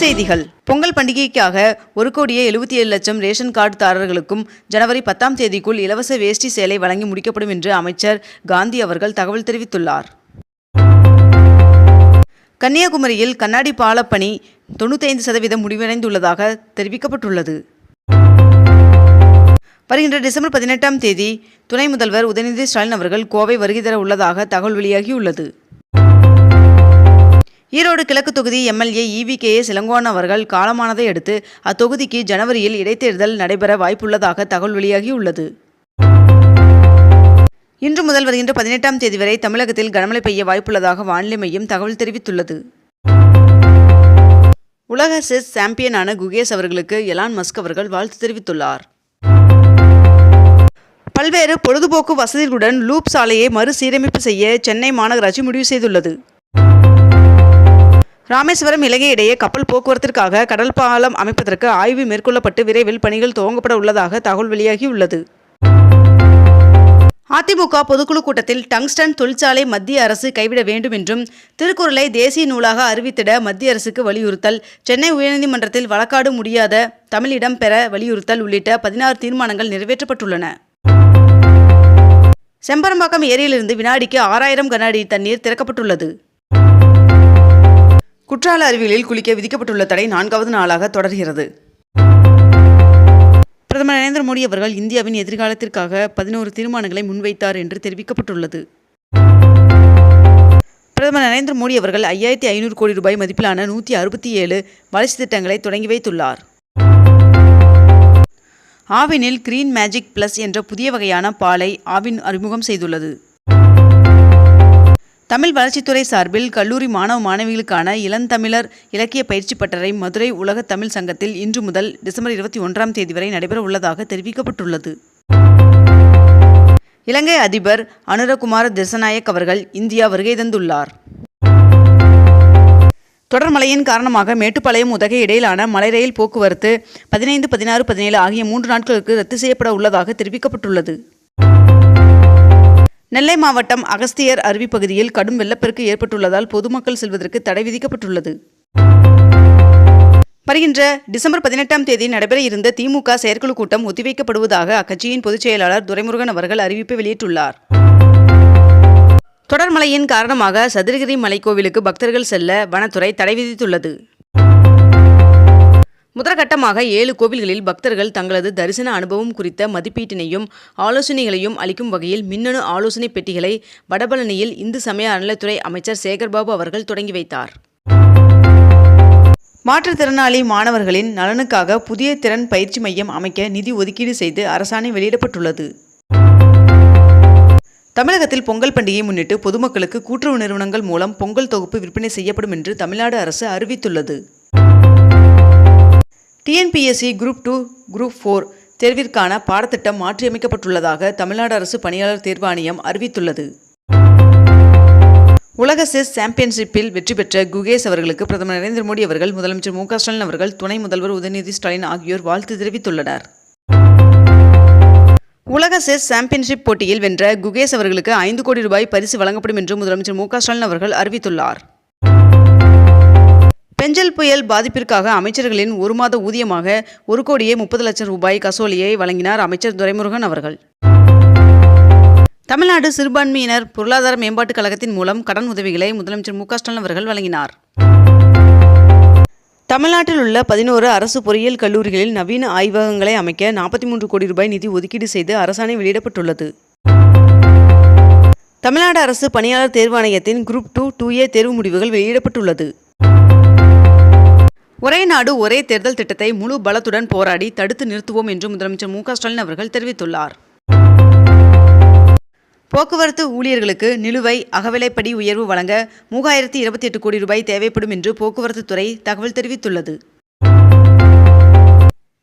செய்திகள். பொங்கல் பண்டிகைக்காக ஒரு கோடியே எழுபத்தி ஏழு லட்சம் ரேஷன் கார்டுதாரர்களுக்கும் ஜனவரி பத்தாம் தேதிக்குள் இலவச வேஷ்டி சேலை வழங்கி முடிக்கப்படும் என்று அமைச்சர் காந்தி அவர்கள் தகவல் தெரிவித்துள்ளார். கன்னியாகுமரியில் கண்ணாடி பாலப்பணி தொண்ணூத்தைந்து சதவீதம் முடிவடைந்துள்ளதாக தெரிவிக்கப்பட்டுள்ளது. வருகின்ற டிசம்பர் பதினெட்டாம் தேதி துணை முதல்வர் உதயநிதி ஸ்டாலின் அவர்கள் கோவை வருகை தர உள்ளதாக தகவல் வெளியாகியுள்ளது. ஈரோடு கிழக்கு தொகுதி MLA E V K A சிலங்கோன் அவர்கள் காலமானதை அடுத்து அத்தொகுதிக்கு ஜனவரியில் இடைத்தேர்தல் நடைபெற வாய்ப்புள்ளதாக தகவல் வெளியாகியுள்ளது. இன்று முதல் வருகின்ற பதினெட்டாம் தேதி வரை தமிழகத்தில் கனமழை பெய்ய வாய்ப்புள்ளதாக வானிலை மையம் தகவல் தெரிவித்துள்ளது. உலக செஸ் சாம்பியனான குகேஷ் அவர்களுக்கு எலான் மஸ்க் அவர்கள் வாழ்த்து தெரிவித்துள்ளார். பல்வேறு பொழுதுபோக்கு வசதிகளுடன் லூப் சாலையை மறுசீரமைப்பு செய்ய சென்னை மாநகராட்சி முடிவு செய்துள்ளது. ராமேஸ்வரம் இலங்கை இடையே கப்பல் போக்குவரத்திற்காக கடல் பாலம் அமைப்பதற்கு ஆய்வு மேற்கொள்ளப்பட்டு விரைவில் பணிகள் துவங்கப்பட உள்ளதாக தகவல் வெளியாகியுள்ளது. அதிமுக பொதுக்குழு கூட்டத்தில் டங்ஸ்டன் தொழிற்சாலை மத்திய அரசு கைவிட வேண்டும் என்றும் திருக்குறளை தேசிய நூலாக அறிவித்திட மத்திய அரசுக்கு வலியுறுத்தல் சென்னை உயர்நீதிமன்றத்தில் வழக்காடு முடியாத தமிழிடம் பெற வலியுறுத்தல் உள்ளிட்ட பதினாறு தீர்மானங்கள் நிறைவேற்றப்பட்டுள்ளன. செம்பரம்பாக்கம் ஏரியிலிருந்து வினாடிக்கு ஆறாயிரம் கன அடி தண்ணீர் திறக்கப்பட்டுள்ளது. குற்றால அருவிகளில் குளிக்க விதிக்கப்பட்டுள்ள தடை நான்காவது நாளாக தொடர்கிறது. பிரதமர் நரேந்திர மோடி அவர்கள் இந்தியாவின் எதிர்காலத்திற்காக பதினோரு தீர்மானங்களை முன்வைத்தார் என்று தெரிவிக்கப்பட்டுள்ளது. பிரதமர் நரேந்திர மோடி அவர்கள் ஐயாயிரத்தி ஐநூறு கோடி ரூபாய் மதிப்பிலான நூற்றி அறுபத்தி ஏழு வளர்ச்சி திட்டங்களை தொடங்கி வைத்துள்ளார். ஆவினில் கிரீன் மேஜிக் பிளஸ் என்ற புதிய வகையான பாலை ஆவின் அறிமுகம் செய்துள்ளது. தமிழ் வளர்ச்சித்துறை சார்பில் கல்லூரி மாணவ மாணவிகளுக்கான இளந்தமிழர் இலக்கிய பயிற்சி பட்டறை மதுரை உலக தமிழ் சங்கத்தில் இன்று முதல் டிசம்பர் இருபத்தி ஒன்றாம் தேதி வரை நடைபெற உள்ளதாக தெரிவிக்கப்பட்டுள்ளது. இலங்கை அதிபர் அனுரகுமார திசநாயக் அவர்கள் இந்தியா வருகை தந்துள்ளார். தொடர்மழையின் காரணமாக மேட்டுப்பாளையம் உதகை இடையிலான மலை ரயில் போக்குவரத்து பதினைந்து பதினாறு பதினேழு ஆகிய மூன்று நாட்களுக்கு ரத்து செய்யப்பட உள்ளதாக தெரிவிக்கப்பட்டுள்ளது. நெல்லை மாவட்டம் அகஸ்தியர் அருவி பகுதியில் கடும் வெள்ளப்பெருக்கு ஏற்பட்டுள்ளதால் பொதுமக்கள் செல்வதற்கு தடை விதிக்கப்பட்டுள்ளது. வருகின்ற டிசம்பர் பதினெட்டாம் தேதி நடைபெற இருந்த திமுக செயற்குழு கூட்டம் ஒத்திவைக்கப்படுவதாக அக்கட்சியின் பொதுச் செயலாளர் துரைமுருகன் அவர்கள் அறிவிப்பு வெளியிட்டுள்ளார். தொடர் மழையின் காரணமாக சதுரகிரி மலைக்கோவிலுக்கு பக்தர்கள் செல்ல வனத்துறை தடை விதித்துள்ளது. முதற்கட்டமாக ஏழு கோவில்களில் பக்தர்கள் தங்களது தரிசன அனுபவம் குறித்த மதிப்பீட்டினையும் ஆலோசனைகளையும் அளிக்கும் வகையில் மின்னணு ஆலோசனை பெட்டிகளை வடபழனியில் இந்து சமய அறநிலைத்துறை அமைச்சர் சேகர்பாபு அவர்கள் தொடங்கி வைத்தார். மாற்றுத்திறனாளி மாணவர்களின் நலனுக்காக புதிய திறன் பயிற்சி மையம் அமைக்க நிதி ஒதுக்கீடு செய்து அரசாணை வெளியிடப்பட்டுள்ளது. தமிழகத்தில் பொங்கல் பண்டிகையை முன்னிட்டு பொதுமக்களுக்கு கூட்டுறவு நிறுவனங்கள் மூலம் பொங்கல் தொகுப்பு விற்பனை செய்யப்படும் என்று தமிழ்நாடு அரசு அறிவித்துள்ளது. TNPSC group two group four தேர்விற்கான பாடத்திட்டம் மாற்றியமைக்கப்பட்டுள்ளதாக தமிழ்நாடு அரசு பணியாளர் தேர்வாணையம் அறிவித்துள்ளது. உலக செஸ் சாம்பியன்ஷிப்பில் வெற்றி பெற்ற குகேஷ் அவர்களுக்கு பிரதமர் நரேந்திர மோடி அவர்கள் முதலமைச்சர் மு ஸ்டாலின் அவர்கள் துணை முதல்வர் உதயநிதி ஸ்டாலின் ஆகியோர் வாழ்த்து தெரிவித்துள்ளனர். உலக செஸ் சாம்பியன்ஷிப் போட்டியில் வென்ற குகேஷ் அவர்களுக்கு ஐந்து கோடி ரூபாய் பரிசு வழங்கப்படும் என்று முதலமைச்சர் மு ஸ்டாலின் அவர்கள் அறிவித்துள்ளார். பெஞ்சல் புயல் பாதிப்பிற்காக அமைச்சர்களின் ஒரு மாத ஊதியமாக ஒரு கோடியே முப்பது லட்சம் ரூபாய் கசோலியை வழங்கினார் அமைச்சர் துரைமுருகன் அவர்கள். தமிழ்நாடு சிறுபான்மையினர் பொருளாதார மேம்பாட்டுக் கழகத்தின் மூலம் கடன் உதவிகளை முதலமைச்சர் மு ஸ்டாலின் அவர்கள் வழங்கினார். தமிழ்நாட்டில் உள்ள பதினோரு அரசு பொறியியல் கல்லூரிகளில் நவீன ஆய்வகங்களை அமைக்க நாற்பத்தி மூன்று கோடி ரூபாய் நிதி ஒதுக்கீடு செய்து அரசாணை வெளியிடப்பட்டுள்ளது. தமிழ்நாடு அரசு பணியாளர் தேர்வாணையத்தின் குரூப் டூ டூ ஏ தேர்வு முடிவுகள் வெளியிடப்பட்டுள்ளது. ஒரே நாடு ஒரே தேர்தல் திட்டத்தை முழு பலத்துடன் போராடி தடுத்து நிறுத்துவோம் என்று முதலமைச்சர் மு ஸ்டாலின் அவர்கள் தெரிவித்துள்ளார். போக்குவரத்து ஊழியர்களுக்கு நிலுவை அகவிலைப்படி உயர்வு வழங்க மூவாயிரத்தி இருபத்தி எட்டு கோடி ரூபாய் தேவைப்படும் என்று போக்குவரத்து துறை தகவல் தெரிவித்துள்ளது.